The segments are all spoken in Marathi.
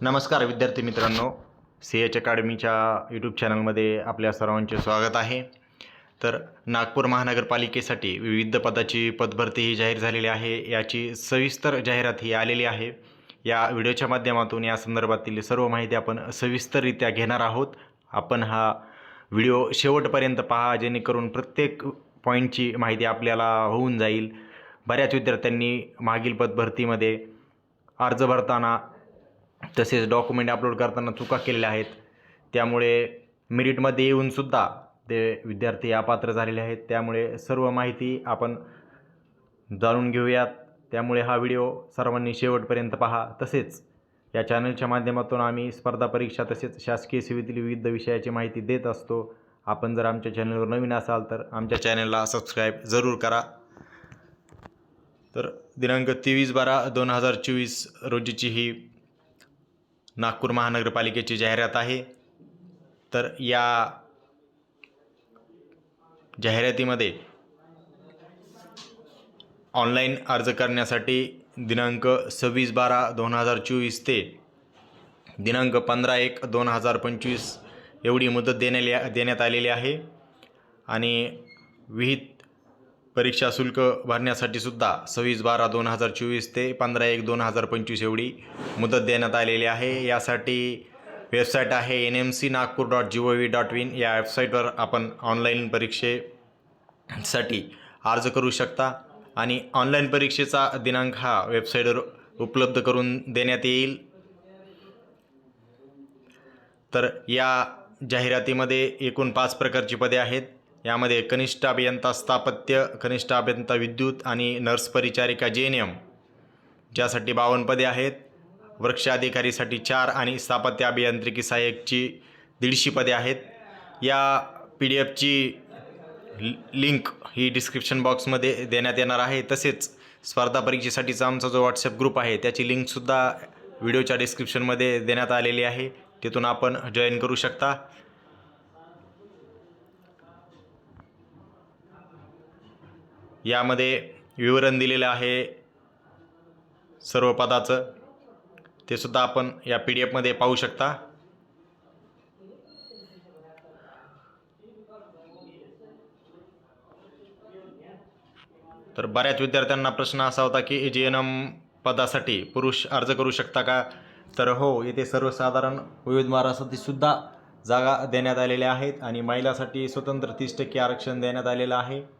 नमस्कार विद्यार्थी मित्रांनो सी एच अकॅडमीच्या यूट्यूब चॅनलमध्ये आपल्या सर्वांचे स्वागत आहे. तर नागपूर महानगरपालिकेसाठी विविध पदाची पदभरती ही जाहीर झालेली आहे. याची सविस्तर जाहिरात ही आलेली आहे. या व्हिडिओच्या माध्यमातून या संदर्भातील सर्व माहिती आपण सविस्तररित्या घेणार आहोत. आपण हा व्हिडिओ शेवटपर्यंत पहा जेणेकरून प्रत्येक पॉईंटची माहिती आपल्याला होऊन जाईल. बऱ्याच विद्यार्थ्यांनी मागील पदभरतीमध्ये अर्ज भरताना तसेच डॉक्युमेंट अपलोड करताना चुका केलेल्या आहेत. त्यामुळे मेरिटमध्ये येऊनसुद्धा ते विद्यार्थी अपात्र झालेले आहेत. त्यामुळे सर्व माहिती आपण जाणून घेऊयात. त्यामुळे हा व्हिडिओ सर्वांनी शेवटपर्यंत पहा. तसेच या चॅनलच्या माध्यमातून आम्ही स्पर्धा परीक्षा तसेच शासकीय सेवेतील विविध विषयाची माहिती देत असतो. आपण जर आमच्या चॅनलवर नवीन असाल तर आमच्या चॅनलला सबस्क्राईब जरूर करा. तर दिनांक तेवीस बारा दोन हजार चोवीस रोजीची ही नागपूर महानगरपालिकेची जाहिरात आहे. तर या जाहिरातीमध्ये ऑनलाईन अर्ज करण्यासाठी दिनांक सव्वीस बारा दोन हजार चोवीस ते दिनांक पंधरा एक दोन हजार पंचवीस एवढी मुदत देण्याली देण्यात आलेली आहे. आणि विहित परीक्षा शुल्क भरण्यासाठी सुद्धा सव्वीस बारा दोन हजार चोवीस ते पंधरा एक दोन हजार पंचवीस एवढी मुदत देण्यात आलेली आहे. यासाठी वेबसाईट आहे N M C Nagpur dot G O V dot in या वेबसाईटवर आपण ऑनलाईन परीक्षेसाठी अर्ज करू शकता आणि ऑनलाईन परीक्षेचा दिनांक हा वेबसाईटवर उपलब्ध करून देण्यात येईल. तर या जाहिरातीमध्ये एकूण पाच प्रकारची पदे आहेत. यामध्ये कनिष्ठ अभियंता स्थापत्य कनिष्ठ अभियंता विद्युत आणि नर्स परिचारिका जे एन एम. ज्यासाठी बावन्न पदे आहेत. वृक्ष अधिकारीसाठी चार आणि स्थापत्य अभियांत्रिकी सहाय्यकची दीडशे पदे आहेत. या पी डी एफची लिंक ही डिस्क्रिप्शन बॉक्समध्ये देण्यात येणार आहे. तसेच स्पर्धा परीक्षेसाठीचा आमचा जो व्हॉट्सअप ग्रुप आहे त्याची लिंकसुद्धा व्हिडिओच्या डिस्क्रिप्शनमध्ये देण्यात आलेली आहे. तिथून आपण जॉईन करू शकता. यामध्ये विवरण दिलेलं आहे सर्व पदाचं ते सुद्धा आपण या पी डी एफमध्ये पाहू शकता. तर बऱ्याच विद्यार्थ्यांना प्रश्न असा होता की जी एन एम पदासाठी पुरुष अर्ज करू शकता का? तर हो येथे सर्वसाधारण उमेदवारासाठी सुद्धा जागा देण्यात आलेल्या आहेत आणि महिलासाठी स्वतंत्र तीस टक्के आरक्षण देण्यात आलेलं आहे.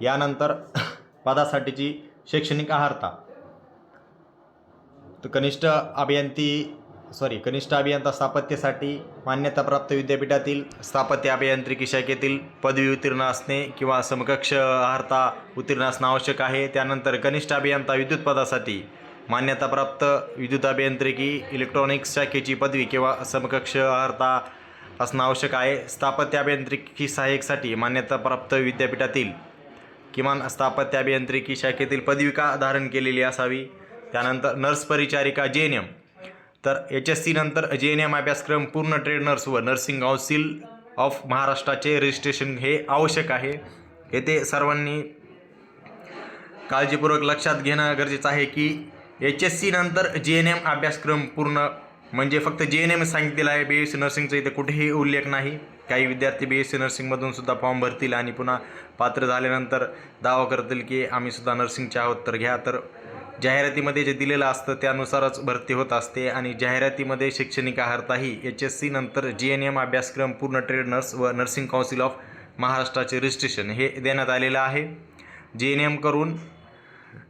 यानंतर पदासाठीची शैक्षणिक अर्हता तर कनिष्ठ अभियंती सॉरी कनिष्ठ अभियंता स्थापत्यासाठी मान्यताप्राप्त विद्यापीठातील स्थापत्य अभियांत्रिकी शाखेतील पदवी उत्तीर्ण असणे किंवा समकक्ष अर्हता उत्तीर्ण असणं आवश्यक आहे. त्यानंतर कनिष्ठ अभियंता विद्युत पदासाठी मान्यताप्राप्त विद्युत अभियांत्रिकी इलेक्ट्रॉनिक्स शाखेची पदवी किंवा समकक्ष अर्हता असणं आवश्यक आहे. स्थापत्य अभियांत्रिकी सहाय्यकसाठी मान्यताप्राप्त विद्यापीठातील किमान स्थापत्य अभियांत्रिकी शाखेतील पदविका धारण केलेली असावी? त्यानंतर नर्स परिचारिका जे एन एम. तर एच एस सी नंतर जे एन एम अभ्यासक्रम पूर्ण ट्रेड नर्स व नर्सिंग काउन्सिल ऑफ महाराष्ट्राचे रजिस्ट्रेशन हे आवश्यक आहे. येथे सर्वांनी काळजीपूर्वक लक्षात घेणं गरजेचं आहे की एच एस सी नंतर जे एन एम अभ्यासक्रम पूर्ण म्हणजे फक्त जे एन एम सांगितलेलं आहे बी एस सी नर्सिंगचा इथे कुठेही उल्लेख नाही. काही विद्यार्थी बी एस सी नर्सिंगमधून सुद्धा फॉर्म भरतील आणि पुन्हा पात्र झाल्यानंतर दावा करतील की आम्ही सुद्धा नर्सिंगचे आहोत तर घ्या. तर जाहिरातीमध्ये जे दिलेलं असतं त्यानुसारच भरती होत असते आणि जाहिरातीमध्ये शैक्षणिक आहारताही एच एस सी नंतर जी एन एम अभ्यासक्रम पूर्ण ट्रेड नर्स व नर्सिंग काउन्सिल ऑफ महाराष्ट्राचे रजिस्ट्रेशन हे देण्यात आलेलं आहे. जी एन एम करून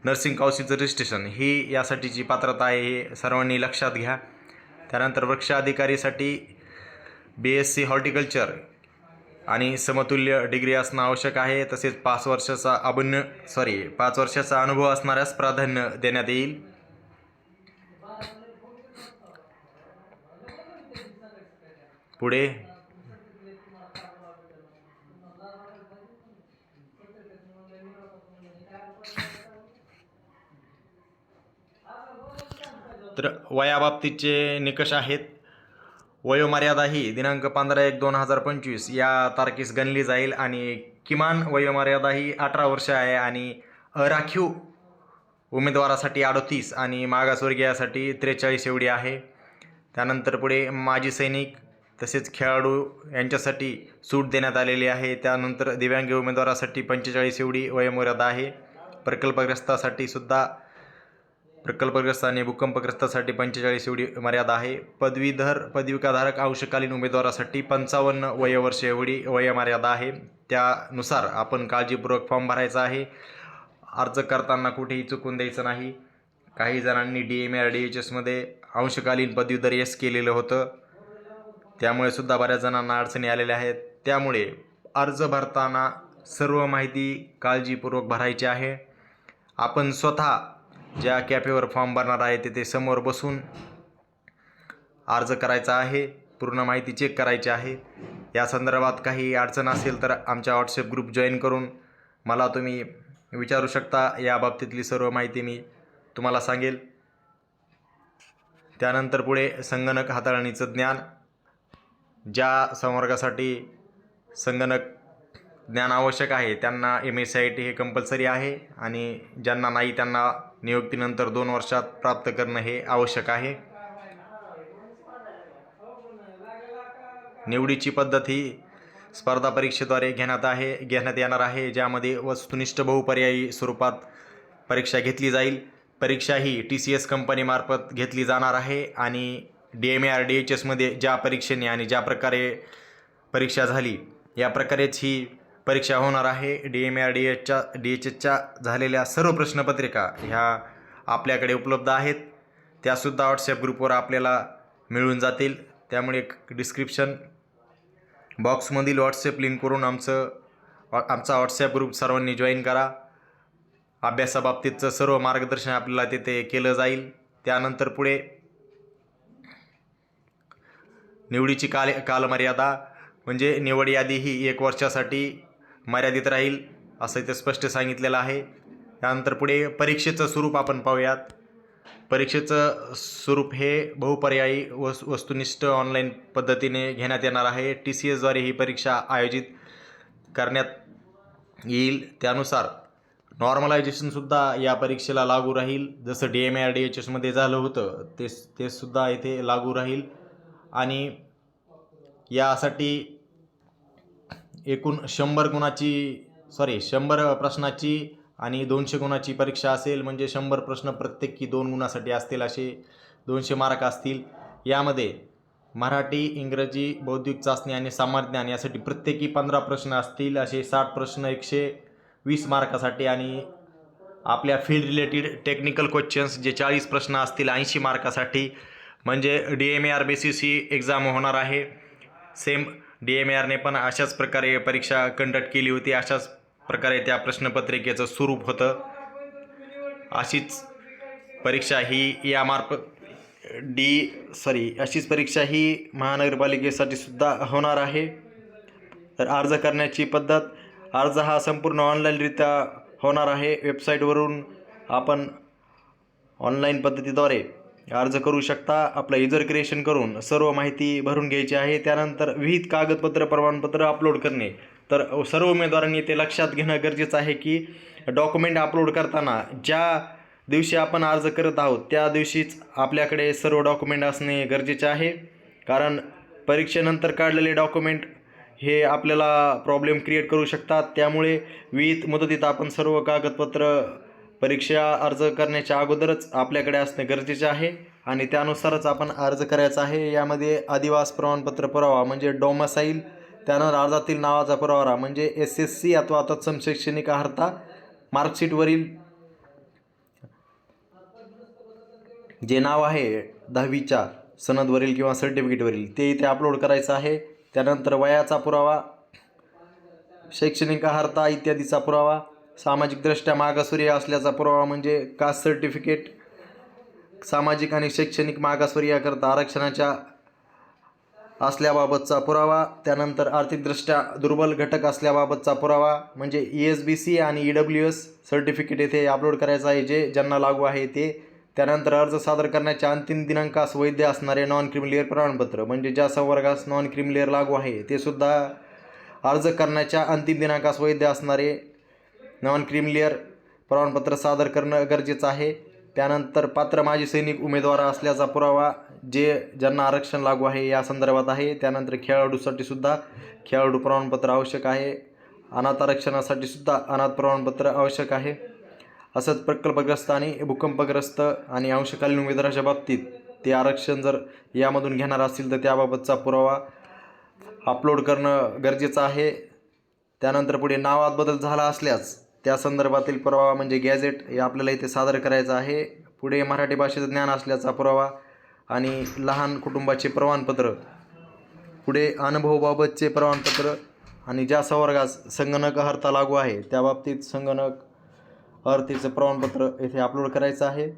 नर्सिंग काउन्सिलचं रजिस्ट्रेशन ही यासाठीची पात्रता आहे हे सर्वांनी लक्षात घ्या. त्यानंतर वृक्ष अधिकारीसाठी बी एस सी हॉर्टिकल्चर आणि समतुल्य डिग्री असणं आवश्यक आहे. तसेच पाच वर्षाचा अभिन्न सॉरी पाच वर्षाचा अनुभव असणाऱ्यास प्राधान्य देण्यात येईल. पुढे. तर वयाबाबतीचे निकष आहेत. वयोमर्यादा ही दिनांक पंधरा एक दोन हजार पंचवीस या तारखेस गणली जाईल आणि किमान वयोमर्यादा ही अठरा वर्ष आहे आणि अराखीव उमेदवारासाठी अडतीस आणि मागासवर्गीयासाठी त्रेचाळीस एवढी आहे. त्यानंतर पुढे माजी सैनिक तसेच खेळाडू यांच्यासाठी सूट देण्यात आलेली आहे. त्यानंतर दिव्यांग उमेदवारासाठी पंचेचाळीस एवढी वयोमर्यादा आहे. प्रकल्पग्रस्तासाठी सुद्धा प्रकल्पग्रस्त आणि भूकंपग्रस्तासाठी पंचेचाळीस एवढी मर्यादा आहे. पदवीधर पदविकाधारक अंशकालीन उमेदवारासाठी पंचावन्न वयोवर्ष एवढी वयमर्यादा आहे. त्यानुसार आपण काळजीपूर्वक फॉर्म भरायचा आहे. अर्ज करताना कुठेही चुकून द्यायचं नाही. काही जणांनी D M R D H एसमध्ये अंशकालीन पदवीधर यस केलेलं होतं. त्यामुळे सुद्धा बऱ्याच जणांना अडचणी आलेल्या आहेत. त्यामुळे अर्ज भरताना सर्व माहिती काळजीपूर्वक भरायची आहे. आपण स्वतः ज्या कॅफेवर फॉर्म भरणार आहे तिथे समोर बसून अर्ज करायचा आहे पूर्ण माहिती चेक करायची आहे. या संदर्भात काही अडचण असेल तर आमच्या व्हॉट्सअप ग्रुप जॉईन करून मला तुम्ही विचारू शकता. या बाबतीतली सर्व माहिती मी तुम्हाला सांगेल. त्यानंतर पुढे संगणक हाताळणीचं ज्ञान. ज्या संवर्गासाठी संगणक ज्ञान आवश्यक आहे त्यांना M S C I T हे कंपल्सरी आहे आणि ज्यांना नाही त्यांना नियुक्तीनंतर दोन वर्षात प्राप्त करणं हे आवश्यक आहे. निवडीची पद्धत ही स्पर्धा परीक्षेद्वारे घेण्यात आहे घेण्यात येणार आहे ज्यामध्ये वस्तुनिष्ठ बहुपर्यायी स्वरूपात परीक्षा घेतली जाईल. परीक्षा ही टी सी एस कंपनीमार्फत घेतली जाणार आहे आणि D M A R D H एसमध्ये ज्या परीक्षेने आणि ज्या प्रकारे परीक्षा झाली या प्रकारेच ही परीक्षा होणार आहे. डी एम आर डी एचच्या डी एच एचच्या झालेल्या सर्व प्रश्नपत्रिका ह्या आपल्याकडे उपलब्ध आहेत. त्यासुद्धा व्हॉट्सॲप ग्रुपवर आपल्याला मिळून जातील. त्यामुळे डिस्क्रिप्शन बॉक्समधील व्हॉट्सॲप लिंक करून आमचं आमचा व्हॉट्सॲप ग्रुप सर्वांनी जॉईन करा. अभ्यासाबाबतीतचं सर्व मार्गदर्शन आपल्याला तिथे केलं जाईल. त्यानंतर पुढे निवडीची काल कालमर्यादा म्हणजे निवड यादी ही एक वर्षासाठी मर्यादित राहील असं इथे स्पष्ट सांगितलेलं आहे. त्यानंतर पुढे परीक्षेचं स्वरूप आपण पाहूयात. परीक्षेचं स्वरूप हे बहुपर्यायी वस वस्तुनिष्ठ ऑनलाईन पद्धतीने घेण्यात येणार आहे. टी सी एसद्वारे ही परीक्षा आयोजित करण्यात येईल. त्यानुसार नॉर्मलायझेशनसुद्धा या परीक्षेला लागू राहील. जसं D M R D H एसमध्ये झालं होतं ते तेसुद्धा इथे येथे लागू राहील. आणि यासाठी एकूण शंभर गुणाची सॉरी शंभर प्रश्नाची आणि दोनशे गुणाची परीक्षा असेल म्हणजे शंभर प्रश्न प्रत्येकी दोन गुणासाठी असतील असे दोनशे मार्क असतील. यामध्ये मराठी इंग्रजी बौद्धिक चाचणी आणि सामान्यज्ञान यासाठी प्रत्येकी पंधरा प्रश्न असतील असे साठ प्रश्न एकशे वीस मार्कासाठी आणि आपल्या फील्ड रिलेटेड टेक्निकल क्वेश्चन्स जे चाळीस प्रश्न असतील ऐंशी मार्कासाठी म्हणजे D M A R basis C exam होणार आहे. सेम डी एम आरने पण अशाच प्रकारे परीक्षा कंडक्ट केली होती. अशाच प्रकारे त्या प्रश्नपत्रिकेचं स्वरूप होतं. अशीच परीक्षा ही यामार्फत डी सॉरी अशीच परीक्षा ही महानगरपालिकेसाठी सुद्धा होणार आहे. तर अर्ज करण्याची पद्धत अर्ज हा संपूर्ण ऑनलाईनरित्या होणार आहे. वेबसाईटवरून आपण ऑनलाईन पद्धतीद्वारे अर्ज करू शकता. आपलं युजर क्रिएशन करून सर्व माहिती भरून घ्यायची आहे. त्यानंतर विहित कागदपत्र प्रमाणपत्र अपलोड करणे. तर सर्व उमेदवारांनी ते लक्षात घेणं गरजेचं आहे की डॉक्युमेंट अपलोड करताना ज्या दिवशी आपण अर्ज करत आहोत त्या दिवशीच आपल्याकडे सर्व डॉक्युमेंट असणे गरजेचे आहे. कारण परीक्षेनंतर काढलेले डॉक्युमेंट हे आपल्याला प्रॉब्लेम क्रिएट करू शकतात. त्यामुळे विहित मुदतीत आपण सर्व कागदपत्र परीक्षा अर्ज करण्याच्या अगोदरच आपल्याकडे असणे गरजेचे आहे आणि त्यानुसारच आपण अर्ज करायचा आहे. यामध्ये आदिवास प्रमाणपत्र पुरावा म्हणजे डोमासाईल त्यानंतर अर्जातील नावाचा पुरावा म्हणजे एस एस सी अथवा तत्सम शैक्षणिक अर्हता मार्कशीटवरील जे नाव आहे दहावीच्या सनदवरील किंवा सर्टिफिकेटवरील ते इथे अपलोड करायचं आहे. त्यानंतर वयाचा पुरावा शैक्षणिक अर्हता इत्यादीचा पुरावा सामाजिकदृष्ट्या मागासवर्गीय असल्याचा पुरावा म्हणजे कास्ट सर्टिफिकेट सामाजिक आणि शैक्षणिक मागासवर्गीयाकरता आरक्षणाच्या असल्याबाबतचा पुरावा त्यानंतर आर्थिकदृष्ट्या दुर्बल घटक असल्याबाबतचा पुरावा म्हणजे ई एस बी सी आणि ई डब्ल्यू एस सर्टिफिकेट येथे अपलोड करायचं आहे जे ज्यांना लागू आहे ते. त्यानंतर अर्ज सादर करण्याच्या अंतिम दिनांकास वैध असणारे नॉन क्रिमिलेअर प्रमाणपत्र म्हणजे ज्या संवर्गास नॉन क्रिमिलेअर लागू आहे ते सुद्धा अर्ज करण्याच्या अंतिम दिनांकास वैध असणारे नॉन क्रिमिलियर प्रमाणपत्र सादर करणं गरजेचं आहे. त्यानंतर पात्र माजी सैनिक उमेदवार असल्याचा पुरावा जे ज्यांना आरक्षण लागू आहे या संदर्भात आहे. त्यानंतर खेळाडूसाठी सुद्धा खेळाडू प्रमाणपत्र आवश्यक आहे. अनाथ आरक्षणासाठी सुद्धा अनाथ प्रमाणपत्र आवश्यक आहे. असंच प्रकल्पग्रस्त आणि भूकंपग्रस्त आणि अंशकालीन उमेदवाराच्या बाबतीत ते आरक्षण जर यामधून घेणार असतील तर त्याबाबतचा पुरावा अपलोड करणं गरजेचं आहे. त्यानंतर पुढे नावात बदल झाला असल्यास त्या संदर्भातील पुरावा म्हणजे गॅझेट हे आपल्याला इथे सादर करायचं आहे. पुढे मराठी भाषेचं ज्ञान असल्याचा पुरावा आणि लहान कुटुंबाचे प्रमाणपत्र. पुढे अनुभवाबाबतचे प्रमाणपत्र आणि ज्या संवर्गास संगणक अर्हता लागू आहे त्या बाबतीत संगणक अर्हतेचं प्रमाणपत्र येथे अपलोड करायचं आहे.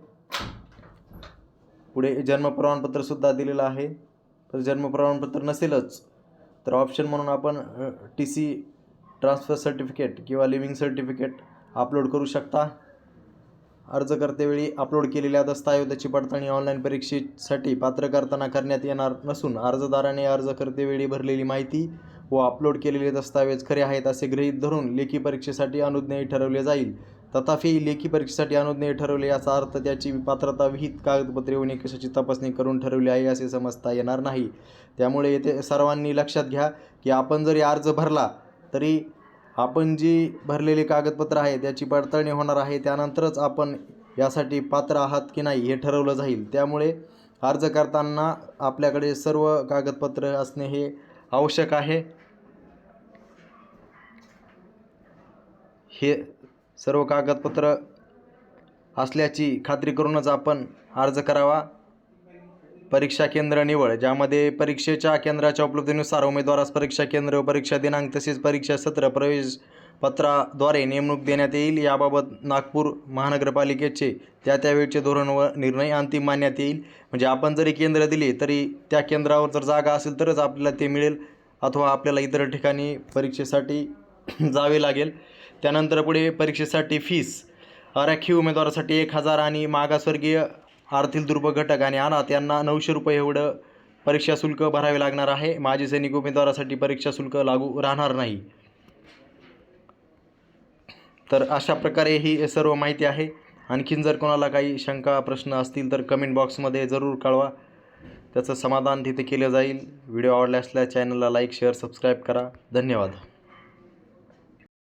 पुढे जन्म प्रमाणपत्रसुद्धा दिलेलं आहे. तर जन्म प्रमाणपत्र नसेलच तर ऑप्शन म्हणून आपण टी सी ट्रान्सफर सर्टिफिकेट किंवा लिव्हिंग सर्टिफिकेट अपलोड करू शकता. अर्ज करतेवेळी अपलोड केलेल्या दस्तऐवजाची पडताळणी ऑनलाईन परीक्षेसाठी पात्र करताना करण्यात येणार नसून अर्जदाराने अर्ज करतेवेळी भरलेली माहिती व अपलोड केलेले दस्तऐवज खरे आहेत असे गृहीत धरून लेखी परीक्षेसाठी अनुज्ञेय ठरवले जाईल. तथापि लेखी परीक्षेसाठी अनुज्ञेय ठरवले याचा अर्थ त्याची पात्रता विहित कागदपत्रे व निकषाची तपासणी करून ठरवली आहे असे समजता येणार नाही. त्यामुळे येथे सर्वांनी लक्षात घ्या की आपण जरी अर्ज भरला तरी आपण जी भरलेली कागदपत्र आहे त्याची पडताळणी होणार आहे. त्यानंतरच आपण यासाठी पात्र आहात की नाही हे ठरवलं जाईल. त्यामुळे अर्ज करताना आपल्याकडे सर्व कागदपत्र असणे हे आवश्यक आहे. हे सर्व कागदपत्र असल्याची खात्री करूनच आपण अर्ज करावा. परीक्षा केंद्र निवड ज्यामध्ये परीक्षेच्या केंद्राच्या उपलब्धीनुसार उमेदवारास परीक्षा केंद्र व परीक्षा दिनांक तसेच परीक्षा सत्र प्रवेश पत्राद्वारे नेमणूक देण्यात येईल. याबाबत नागपूर महानगरपालिकेचे त्या त्यावेळचे धोरण व निर्णय अंतिम मानण्यात येईल. म्हणजे आपण जरी केंद्र दिले तरी त्या केंद्रावर जर जागा असेल तरच आपल्याला ते मिळेल अथवा आपल्याला इतर ठिकाणी परीक्षेसाठी जावे लागेल. त्यानंतर पुढे परीक्षेसाठी फीस आरक्षी उमेदवारासाठी एक हजार आणि मागासवर्गीय आर्थिक दुर्बल घटक आणि अनाथ यांना नऊशे रुपये एवढं परीक्षा शुल्क भरावे लागणार आहे. माजी सैनिक उमेदवारासाठी परीक्षा शुल्क लागू राहणार नाही. तर अशा प्रकारे ही सर्व माहिती आहे. आणखीन जर कोणाला काही शंका प्रश्न असतील तर कमेंट बॉक्समध्ये जरूर कळवा. त्याचं समाधान तिथे केलं जाईल. व्हिडिओ आवडला असल्यास चॅनलला लाईक शेअर सबस्क्राईब करा. धन्यवाद.